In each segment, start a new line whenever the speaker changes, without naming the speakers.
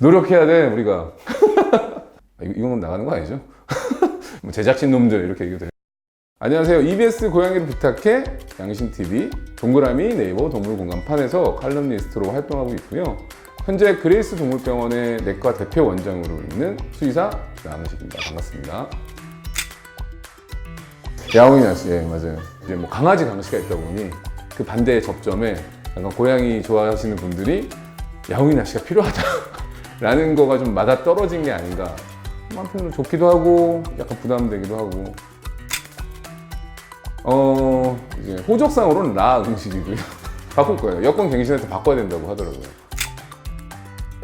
노력해야 돼 우리가. 아, 이건 나가는 거 아니죠? 뭐 제작진 놈들 이렇게 얘기도 돼요. 안녕하세요. EBS 고양이를 부탁해 양심TV 동그라미 네이버 동물공간판에서 칼럼니스트로 활동하고 있고요. 현재 그레이스 동물병원의 내과 대표 원장으로 있는 수의사 남식입니다. 반갑습니다. 야옹이 나씨, 예, 맞아요. 이제 뭐 강아지 강씨가 있다 보니 그 반대의 접점에 약간 고양이 좋아하시는 분들이 야옹이 나씨가 필요하다 라는 거가 좀 맞아 떨어진 게 아닌가. 한편으로 좋기도 하고 약간 부담되기도 하고. 어 이제 호적상으로는 라 음식이고요. 바꿀 거예요. 여권 갱신할 때 바꿔야 된다고 하더라고요.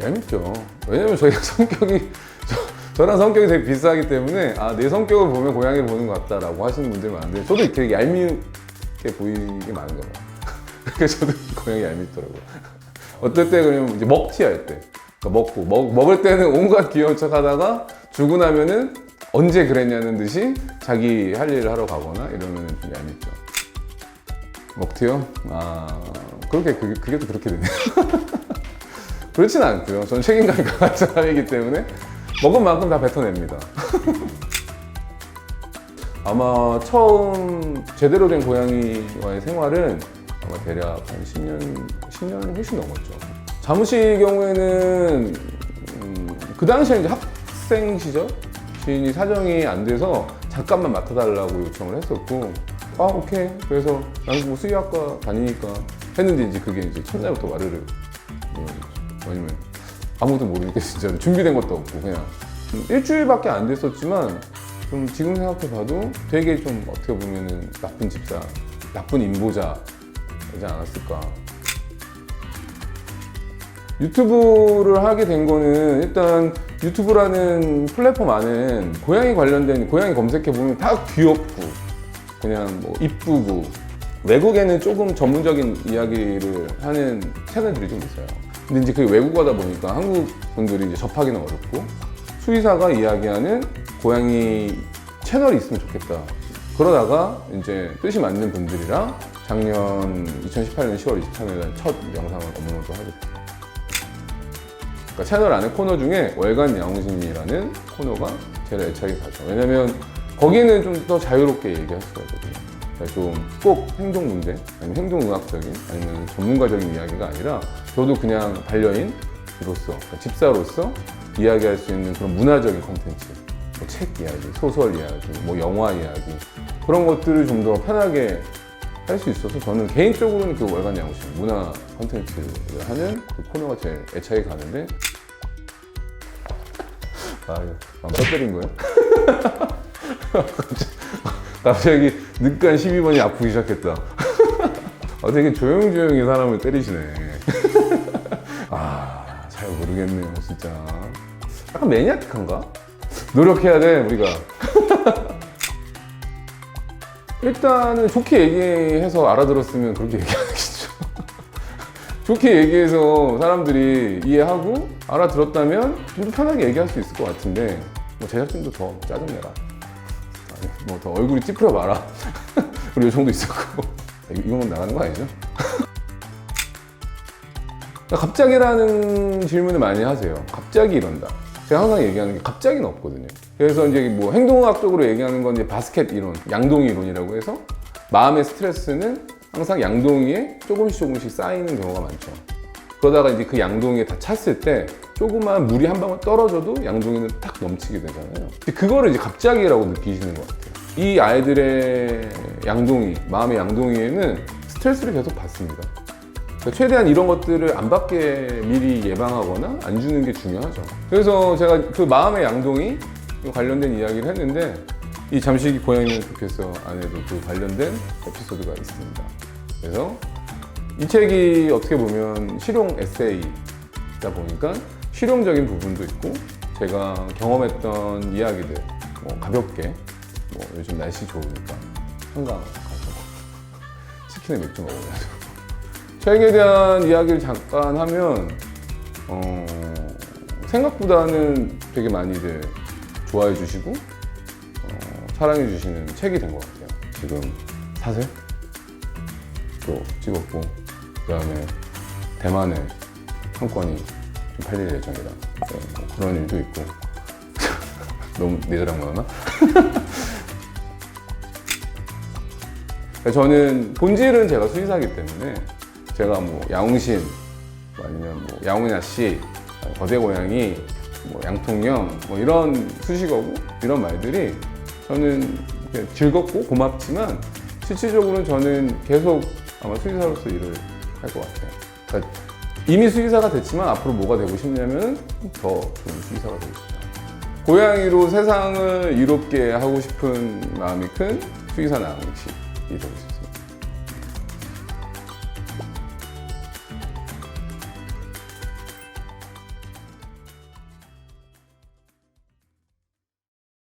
얄밉죠. 왜냐면 저희가 성격이 저, 랑 성격이 되게 비슷하기 때문에 아 내 성격을 보면 고양이를 보는 것 같다라고 하시는 분들이 많은데 저도 되게 얄밉게 보이게 많은 거예요. 그래서 저도 고양이 얄밉더라고요. 어떨 때 그러면 이제 먹튀 할 때. 그러니까 먹고 먹, 먹을 때는 온갖 귀여운 척 하다가 주고 나면은 언제 그랬냐는 듯이 자기 할 일을 하러 가거나 이러면 좀 얄밉죠. 먹튀요? 아 그렇게 그게, 그게 또 그렇게 되네요. 그렇진 않고요. 저는 책임감이 강한 사람이기 때문에 먹은 만큼 다 뱉어냅니다. 아마 처음 제대로 된 고양이와의 생활은 아마 대략 한 10년, 10년이 훨씬 넘었죠. 자무실 경우에는 음, 그 당시에 이제 학생 시절 지인이 사정이 안 돼서 잠깐만 맡아달라고 요청을 했었고 아 오케이 그래서 나는 뭐 수의학과 다니니까 했는데 이제 그게 이제 첫날부터 와르르 뭐였죠. 아니면 아무도 모르니까 진짜 준비된 것도 없고 그냥 음, 일주일밖에 안 됐었지만 좀 지금 생각해봐도 되게 좀 어떻게 보면은 나쁜 집사, 나쁜 인보자이지 않았을까. 유튜브를 하게 된 거는 일단 유튜브라는 플랫폼 안은 고양이 관련된 고양이 검색해 보면 다 귀엽고 그냥 뭐 이쁘고 외국에는 조금 전문적인 이야기를 하는 채널들이 좀 있어요. 근데 이제 그게 외국어다 보니까 한국 분들이 이제 접하기는 어렵고 수의사가 이야기하는 고양이 채널이 있으면 좋겠다. 그러다가 이제 뜻이 맞는 분들이랑 작년 2018년 10월 23일 첫 영상을 업로드 하게 됐어요. 그러니까 채널 안에 코너 중에 월간 야옹신이라는 코너가 제일 애착이 가죠. 왜냐면 거기는 좀 더 자유롭게 얘기할 수가 있거든요. 그러니까 좀꼭 행동 문제, 아니면 행동의학적인, 아니면 전문가적인 이야기가 아니라 저도 그냥 반려인으로서, 그러니까 집사로서 이야기할 수 있는 그런 문화적인 컨텐츠, 뭐 책 이야기, 소설 이야기, 뭐 영화 이야기 그런 것들을 좀 더 편하게 할 수 있어서 저는 개인적으로는 그 월간 야옹신 문화 컨텐츠를 하는 그 코너가 제일 애착이 가는데 아, 이거 터뜨린 거예요? 갑자기 늦간 12번이 아프기 시작했다. 아, 되게 조용조용히 사람을 때리시네. 아, 잘 모르겠네요, 진짜. 약간 매니아틱한가? 노력해야 돼, 우리가. 일단은 좋게 얘기해서 알아들었으면 그렇게 얘기하겠죠. 좋게 얘기해서 사람들이 이해하고 알아들었다면 좀 더 편하게 얘기할 수 있을 것 같은데 뭐 제작진도 더 짜증내라. 뭐 더 얼굴이 찌푸려 봐라. 그리고 이 정도 있었고 이- 이거만 나가는 거 아니죠? 갑자기라는 질문을 많이 하세요. 갑자기 이런다. 제가 항상 얘기하는 게 갑자기는 없거든요. 그래서 이제 뭐 행동학적으로 얘기하는 건 이제 바스켓 이론, 양동이 이론이라고 해서 마음의 스트레스는 항상 양동이에 조금씩 조금씩 쌓이는 경우가 많죠. 그러다가 이제 그 양동이에 다 찼을 때 조그만 물이 한 방울 떨어져도 양동이는 딱 넘치게 되잖아요. 그거를 이제 갑자기라고 느끼시는 것 같아요. 이 아이들의 양동이, 마음의 양동이에는 스트레스를 계속 받습니다. 그러니까 최대한 이런 것들을 안 받게 미리 예방하거나 안 주는 게 중요하죠. 그래서 제가 그 마음의 양동이 관련된 이야기를 했는데 이 잠시기 고양이 교께서 안에도 그 관련된 에피소드가 있습니다. 그래서 이 책이 어떻게 보면 실용 에세이다 보니까 실용적인 부분도 있고 제가 경험했던 이야기들 뭐 가볍게 뭐 요즘 날씨 좋으니까 한강 가서 치킨에 맥주 먹으면서 책에 대한 이야기를 잠깐 하면 어, 생각보다는 되게 많이들 좋아해 주시고 어, 사랑해 주시는 책이 된 것 같아요. 지금 사세요? 또 찍었고 그다음에 대만에 한 건이 좀 팔릴 예정이다. 네, 뭐 그런 일도 있고. 너무 내 자랑 나나? 그러니까 저는 본질은 제가 수의사기 때문에 제가 뭐 야옹신 뭐 아니면 뭐 야옹야 씨, 거대 고양이, 뭐 양통령 뭐 이런 수식어고 이런 말들이 저는 즐겁고 고맙지만 실질적으로는 저는 계속 아마 수의사로서 일을 할 것 같아요. 그러니까 이미 수의사가 됐지만 앞으로 뭐가 되고 싶냐면 더 좋은 수의사가 되고 싶다. 고양이로 세상을 이롭게 하고 싶은 마음이 큰 수의사 나은식이 되고 싶습니다.